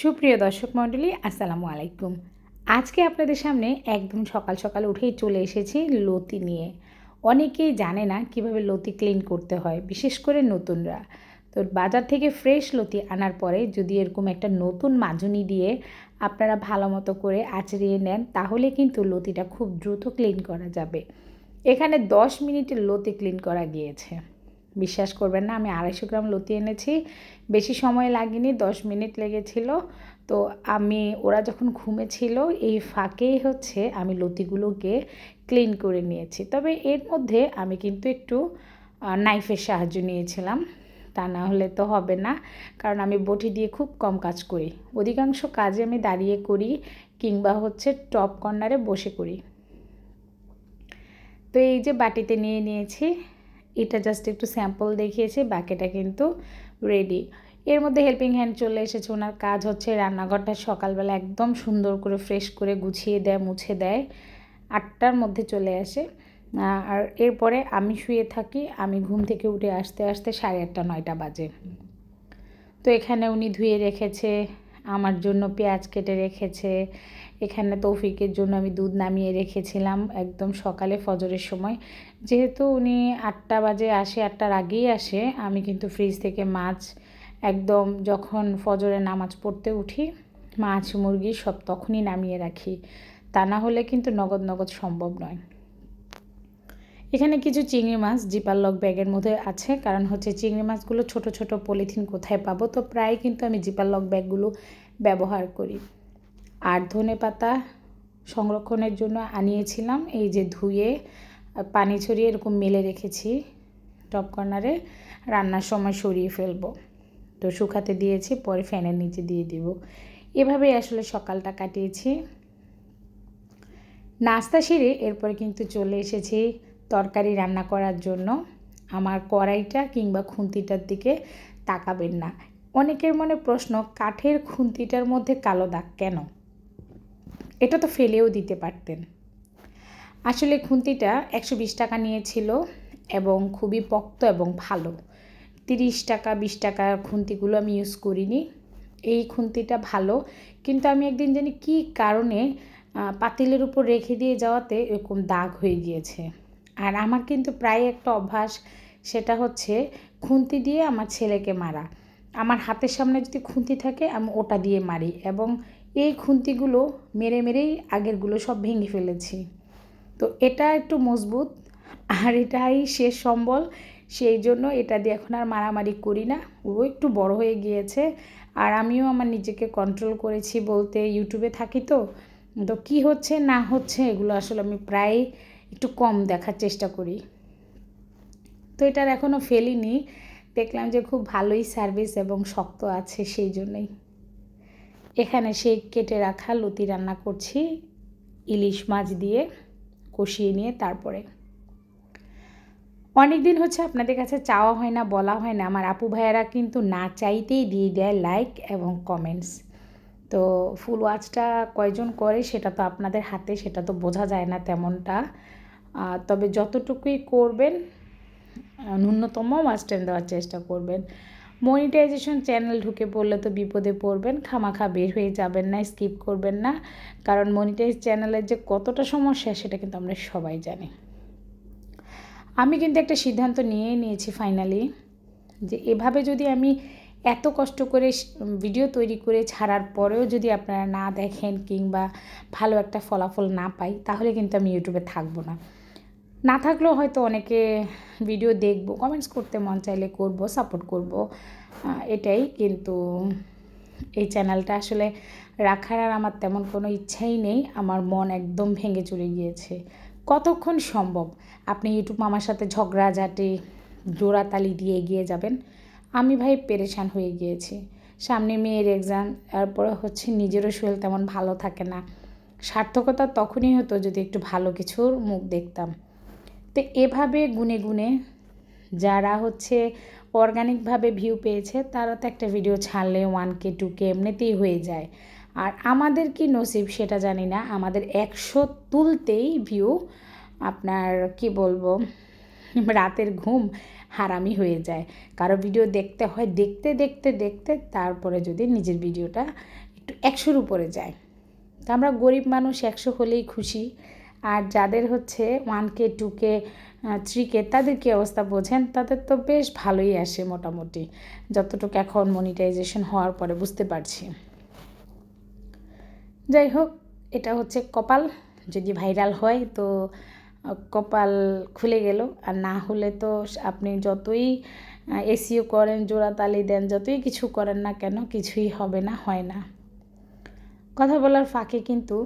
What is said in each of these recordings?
সুপ্রিয় দর্শক মণ্ডলী, আসসালামু আলাইকুম। আজকে আপনাদের সামনে একদম সকাল সকাল উঠেই চলে এসেছি লতি নিয়ে। অনেকেই জানে না কীভাবে লতি ক্লিন করতে হয়, বিশেষ করে নতুনরা। তো বাজার থেকে ফ্রেশ লতি আনার পরে যদি এরকম একটা নতুন মাজুনি দিয়ে আপনারা ভালো মতো করে আচড়িয়ে নেন, তাহলে কিন্তু লতিটা খুব দ্রুত ক্লিন করা যাবে। এখানে দশ মিনিটের লতি ক্লিন করা গিয়েছে। বিশ্বাস করবেন না, আমি আড়াইশো গ্রাম লতি এনেছি। বেশি সময় লাগেনি, দশ মিনিট লেগেছিল। তো আমি, ওরা যখন ঘুমেছিল, এই ফাঁকেই হচ্ছে আমি লতিগুলোকে ক্লিন করে নিয়েছি। তবে এর মধ্যে আমি কিন্তু একটু নাইফের সাহায্য নিয়েছিলাম। তা না হলে তো হবে না, কারণ আমি বটি দিয়ে খুব কম কাজ করি। অধিকাংশ কাজে আমি দাঁড়িয়ে করি কিংবা হচ্ছে টপ কর্নারে বসে করি। তো এই যে বাটিতে নিয়ে নিয়েছি এটা জাস্ট একটু স্যাম্পল দেখিয়েছি, বাকিটা কিন্তু রেডি এর মধ্যে হেল্পিং হ্যান্ড চলে এসেছে, ওনার কাজ হচ্ছে রান্নাঘরটা সকালবেলা একদম সুন্দর করে ফ্রেশ করে গুছিয়ে দেয়, মুছে দেয়। আটটার মধ্যে চলে আসে। আর এরপরে আমি শুয়ে থাকি, আমি ঘুম থেকে উঠে আসতে আসতে সাড়ে আটটা, নয়টা বাজে। তো এখানে উনি ধুয়ে রেখেছে, আমার জন্য পেঁয়াজ কেটে রেখেছে এখানে তৌফিকের জন্য আমি দুধ নামিয়ে রেখেছিলাম একদম সকালে ফজরের সময়। যেহেতু উনি আটটা বাজে আসে, আটটার আগেই আসে, আমি কিন্তু ফ্রিজ থেকে মাছ একদম যখন ফজরে নামাজ পড়তে উঠি, মাছ, মুরগি সব তখনই নামিয়ে রাখি। তা না হলে কিন্তু নগদ নগদ সম্ভব নয়। এখানে কিছু চিংড়ি মাছ জিপার লক ব্যাগের মধ্যে আছে, কারণ হচ্ছে চিংড়ি মাছগুলো ছোট ছোট পলিথিন কোথায় পাবো? তো প্রায় কিন্তু আমি জিপার লক ব্যাগগুলো ব্যবহার করি। আর ধনে পাতা সংরক্ষণের জন্য আনিয়েছিলাম। এই যে ধুয়ে পানি ছড়িয়ে এরকম মেলে রেখেছি টপ কর্নারে। রান্নার সময় সরিয়ে ফেলব। তো শুকাতে দিয়েছি, পরে ফ্যানের নিচে দিয়ে দিব। এভাবেই আসলে সকালটা কাটিয়েছি। নাস্তা সেরে এরপরে কিন্তু চলে এসেছি তরকারি রান্না করার জন্য। আমার কড়াইটা কিংবা খুন্তিটার দিকে তাকাবেন না। অনেকের মনে প্রশ্ন, কাঠের খুন্তিটার মধ্যে কালো দাগ কেন? এটা তো ফেলেও দিতে পারতেন। আসলে খুন্তিটা একশো বিশ টাকা নিয়েছিল এবং খুবই পক্ত এবং ভালো। তিরিশ টাকা, বিশ টাকার খুন্তিগুলো আমি ইউজ করিনি। এই খুন্তিটা ভালো, কিন্তু আমি একদিন জানি কি কারণে পাতিলের উপর রেখে দিয়ে যাওয়াতে এরকম দাগ হয়ে গিয়েছে। আর আমার কিন্তু প্রায় একটা অভ্যাস, সেটা হচ্ছে খুন্তি দিয়ে আমার ছেলেকে মারা। আমার হাতের সামনে যদি খুন্তি থাকে, আমি ওটা দিয়ে মারি এবং এই খুন্তিগুলো মেরে মেরেই আগেরগুলো সব ভেঙে ফেলেছি। তো এটা একটু মজবুত, আর এটাই শেষ সম্বল। সেই জন্য এটা দিয়ে এখন আর মারামারি করি না। ও একটু বড় হয়ে গিয়েছে, আর আমিও আমার নিজেকে কন্ট্রোল করেছি বলতে ইউটিউবে থাকি তো। তো কী হচ্ছে, না হচ্ছে, এগুলো আসলে আমি প্রায় একটু কম দেখার চেষ্টা করি। তো এটার এখনও ফেলিনি। দেখলাম যে খুব ভালোই সার্ভিস এবং শক্ত আছে সেই জন্যই। এখানে সেই কেটে রাখা লতি রান্না করছি। ইলিশ মাছ দিয়ে কষিয়ে নিয়ে তারপরে। অনেক দিন হচ্ছে আপনাদের কাছে চাওয়া হয় না, বলা হয় না। আমার আপু ভাইয়েরা কিন্তু না চাইতেই দিয়ে দেয় লাইক এবং কমেন্টস তো ফুল ওয়াচটা কয়জন করে সেটা তো আপনাদের হাতে, সেটা তো বোঝা যায় না তেমনটা। তবে যতটুকুই করবেন, ন্যূনতম ওয়াচ টাইম দেওয়ার চেষ্টা করবেন। মনিটাইজেশন চ্যানেল ঢুকে পড়লে তো বিপদে পড়বেন, খামাখা বের হয়ে যাবেন না, স্কিপ করবেন না। কারণ মনিটাইজ চ্যানেলের যে কতটা সমস্যা সেটা কিন্তু আমরা সবাই জানি। আমি কিন্তু একটা সিদ্ধান্ত নিয়েই নিয়েছি ফাইনালি যে এভাবে যদি আমি এত কষ্ট করে ভিডিও তৈরি করে ছাড়ার পরেও যদি আপনারা না দেখেন কিংবা ভালো একটা ফলাফল না পাই, তাহলে কিন্তু আমি ইউটিউবে থাকব না। না থাকলেও হয়তো অনেকে ভিডিও দেখব কমেন্টস করতে মন চাইলে করব সাপোর্ট করব এটাই। কিন্তু এই চ্যানেলটা আসলে রাখার আর আমার তেমন কোনো ইচ্ছাই নেই, আমার মন একদম ভেঙে চলে গিয়েছে। কতক্ষণ সম্ভব? আপনি ইউটিউব মামার সাথে ঝগড়াঝাটি, জোড়াতালি দিয়ে এগিয়ে যাবেন? আমি ভাই পেরেশান হয়ে গিয়েছি। সামনে মেয়ের এক্সাম তারপরে হচ্ছে নিজেরও শরীর তেমন ভালো থাকে না। সার্থকতা তখনই হতো যদি একটু ভালো কিছুর মুখ দেখতাম। তো এভাবে গুনে গুনে যারা হচ্ছে অর্গানিকভাবে ভিউ পেয়েছে, তারা তো একটা ভিডিও ছাড়লে ওয়ান কে টু কে এমনিতেই হয়ে যায়। আর আমাদের কি নসিব সেটা জানি না, আমাদের একশো তুলতেই ভিউ আপনার কি বলব, রাতের ঘুম হারামি হয়ে যায়। কারও ভিডিও দেখতে হয়, দেখতে দেখতে দেখতে তারপরে যদি নিজের ভিডিওটা একটু একশোর উপরে যায়। তো আমরা গরিব মানুষ একশো হলেই খুশি। আর যাদের হচ্ছে one K two K three K তাদের কী অবস্থা বোঝেন? তাদের তো বেশ ভালোই আসে মোটামুটি। যতটুকু এখন মনিটাইজেশন হওয়ার পরে বুঝতে পারছি। যাই হোক, এটা হচ্ছে কপাল। যদি ভাইরাল হয় তো কপাল খুলে গেল। আর না হলে তো আপনি যতই এসিও করেন জোড়াতালি দেন, যতই কিছু করেন না কেন, কিছুই হবে না, হয় না। কথা বলার ফাঁকে কিন্তু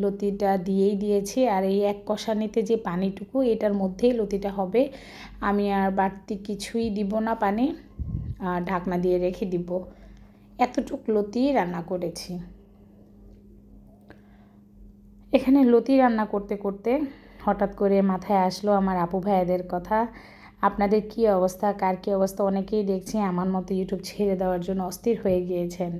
লতিটা দিয়েই দিয়েছি আর এই এক কষানিতে যে পানিটুকু, এটার মধ্যেই লতিটা হবে। আমি আর বাড়তি কিছুই দিব না পানি, আর ঢাকনা দিয়ে রেখে দিব। এতটুক লতি রান্না করেছি। এখানে লতি রান্না করতে করতে হঠাৎ করে মাথায় আসলো আমার আপু ভাইয়াদের কথা। আপনাদের কি অবস্থা? কার কী অবস্থা? অনেকেই দেখছি আমার মতো ইউটিউব ছেড়ে দেওয়ার জন্য অস্থির হয়ে গিয়েছেন।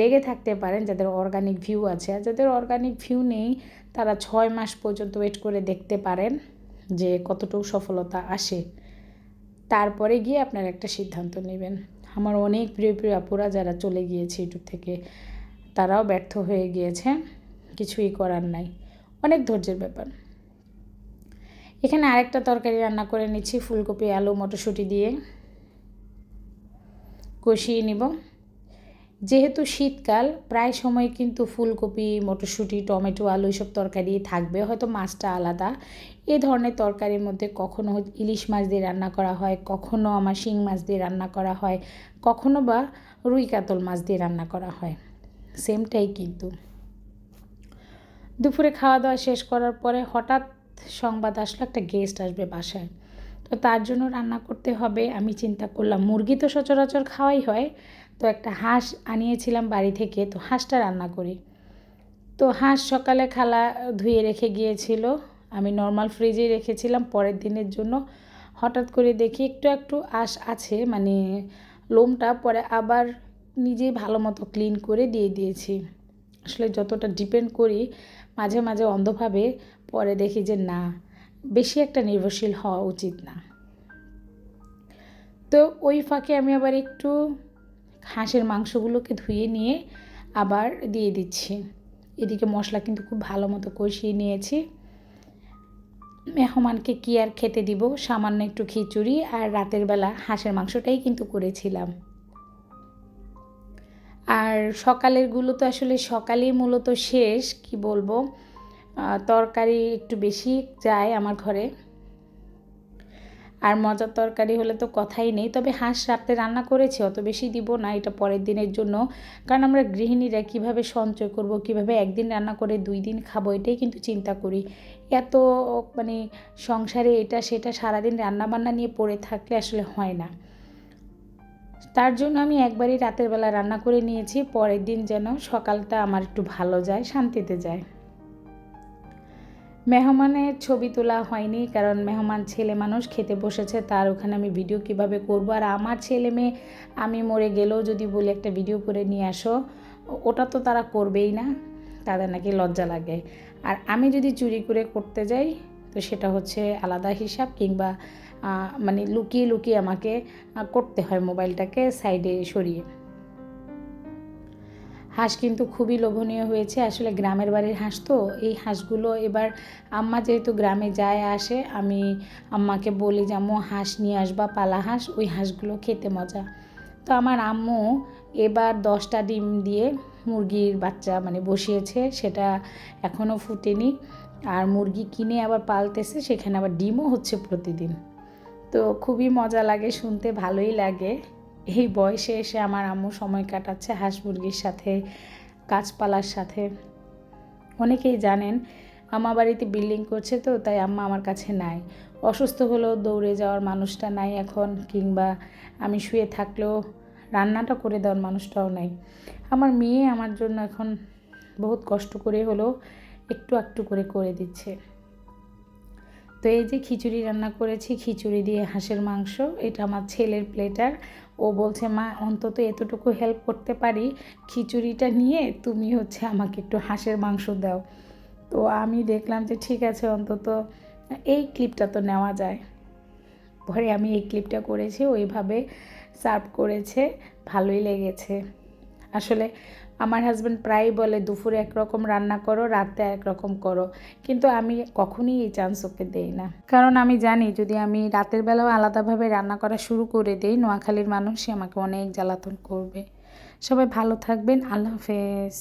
লেগে থাকতে পারেন যাদের অর্গানিক ভিউ আছে। আর যাদের অর্গানিক ভিউ নেই, তারা ছয় মাস পর্যন্ত ওয়েট করে দেখতে পারেন যে কতটুকু সফলতা আসে। তারপরে গিয়ে আপনারা একটা সিদ্ধান্ত নেবেন। আমার অনেক প্রিয় প্রিয় আপুরা যারা চলে গিয়েছে ইউটিউব থেকে, তারাও ব্যর্থ হয়ে গিয়েছে, কিছুই করার নাই। অনেক ধৈর্যের ব্যাপার। এখানে আরেকটা তরকারি রান্না করে নিচ্ছি, ফুলকপি, আলু, মটরশুঁটি দিয়ে। কষিয়ে নিব। যেহেতু শীতকাল, প্রায় সময় কিন্তু ফুলকপি, মটরশুঁটি, টমেটো, আলু এইসব তরকারি থাকবে, হয়তো মাছটা আলাদা। এ ধরনের তরকারির মধ্যে কখনো ইলিশ মাছ দিয়ে রান্না করা হয়, কখনো আমার শিং মাছ দিয়ে রান্না করা হয়, কখনো বা রুই কাতল মাছ দিয়ে রান্না করা হয়। সেমটাই কিন্তু। দুপুরে খাওয়া দাওয়া শেষ করার পরে হঠাৎ সংবাদ আসলো, একটা গেস্ট আসবে বাসায়। তো তার জন্য রান্না করতে হবে। আমি চিন্তা করলাম, মুরগি তো সচরাচর খাওয়াই হয় তো একটা হাঁস আনিয়েছিলাম বাড়ি থেকে, তো হাঁসটা রান্না করি। তো হাঁস সকালে খালা ধুয়ে রেখে গিয়েছিল, আমি নর্মাল ফ্রিজে রেখেছিলাম পরের দিনের জন্য। হঠাৎ করে দেখি একটু একটু আশ আছে মানে লোমটা পরে আবার নিজেই ভালো মতো ক্লিন করে দিয়ে দিয়েছি। আসলে যতটা ডিপেন্ড করি, মাঝে মাঝে অন্ধভাবে পরে দেখি যে না, বেশি একটা নির্ভরশীল হওয়া উচিত না। তো ওই ফাঁকে আমি আবার একটু হাঁসের মাংসগুলোকে ধুয়ে নিয়ে আবার দিয়ে দিচ্ছি। এদিকে মশলা কিন্তু খুব ভালো মতো কষিয়ে নিয়েছি। মেহমানকে কি আর খেতে দিব? সামান্য একটু খিচুড়ি আর রাতের বেলা হাঁসের মাংসটাই কিন্তু করেছিলাম। আর সকালেরগুলো তো আসলে সকালেই মূলত শেষ, কি বলব? তরকারি একটু বেশি যায় আমার ঘরে। আর মজার তরকারি হলে তো কথাই নেই। তবে হাঁস রাতে রান্না করেছি, অত বেশি দিব না, এটা পরের দিনের জন্য। কারণ আমরা গৃহিণীরা কীভাবে সঞ্চয় করব, কীভাবে একদিন রান্না করে দুই দিন খাব, এটাই কিন্তু চিন্তা করি। এত মানে সংসারে এটা সেটা সারাদিন রান্নাবান্না নিয়ে পড়ে থাকলে আসলে হয় না। তার জন্য আমি একবারই রাতের বেলা রান্না করে নিয়েছি, পরের দিন যেন সকালটা আমার একটু ভালো যায়, শান্তিতে যায়। মেহমানের ছবি তোলা হয়নি, কারণ মেহমান ছেলে মানুষ খেতে বসেছে, তার ওখানে আমি ভিডিও কীভাবে করব? আর আমার ছেলে মেয়ে, আমি মরে গেলেও যদি বলি একটা ভিডিও করে নিয়ে আসো, ওটা তো তারা করবেই না, তাদের নাকি লজ্জা লাগে। আর আমি যদি চুরি করে করতে যাই, তো সেটা হচ্ছে আলাদা হিসাব কিংবা মানে লুকিয়ে লুকিয়ে আমাকে করতে হয় মোবাইলটাকে সাইডে সরিয়ে। হাঁস কিন্তু খুবই লোভনীয় হয়েছে। আসলে গ্রামের বাড়ির হাঁস তো, এই হাঁসগুলো এবার আম্মা যেহেতু গ্রামে যায় আসে, আমি আম্মাকে বলি যে, আম্মু, হাঁস নিয়ে আসবা, পালা হাঁস, ওই হাঁসগুলো খেতে মজা। তো আমার আম্মু এবার দশটা ডিম দিয়ে মুরগির বাচ্চা মানে বসিয়েছে, সেটা এখনও ফুটেনি। আর মুরগি কিনে আবার পালতেছে, সেখানে আবার ডিমও হচ্ছে প্রতিদিন। তো খুবই মজা লাগে, শুনতে ভালোই লাগে। এই বয়সে এসে আমার আম্মু সময় কাটাচ্ছে হাঁস মুরগির সাথে, গাছপালার সাথে। অনেকেই জানেন আমার বাড়িতে বিল্ডিং করছে তো, তাই আম্মা আমার কাছে নাই। অসুস্থ হলেও দৌড়ে যাওয়ার মানুষটা নাই এখন, কিংবা আমি শুয়ে থাকলেও রান্নাটা করে দেওয়ার মানুষটাও নাই। আমার মেয়ে আমার জন্য এখন বহুত কষ্ট করে হলেও একটু একটু করে করে দিচ্ছে। তো এই যে খিচুড়ি রান্না করেছি, খিচুড়ি দিয়ে হাঁসের মাংস, এটা আমার ছেলের প্লেটার ও বলছে, মা, অন্তত এতটুকু হেল্প করতে পারি খিচুড়িটা নিয়ে, তুমি হচ্ছে আমাকে একটু হাঁসের মাংস দাও। তো আমি দেখলাম যে, ঠিক আছে, অন্তত এই ক্লিপটা তো নেওয়া যায়। পরে আমি এই ক্লিপটা করেছি, ওইভাবে সার্ভ করেছে, ভালোই লেগেছে। আসলে আমার হাজব্যান্ড প্রায়ই বলে, দুপুরে একরকম রান্না করো, রাতে একরকম করো। কিন্তু আমি কখনই এই চান্স ওকে দেই না। কারণ আমি জানি, যদি আমি রাতের বেলাও আলাদাভাবে রান্না করা শুরু করে দিই, নোয়াখালীর মানুষই আমাকে অনেক জ্বালাতন করবে। সবাই ভালো থাকবেন, আল্লাহ হাফেজ।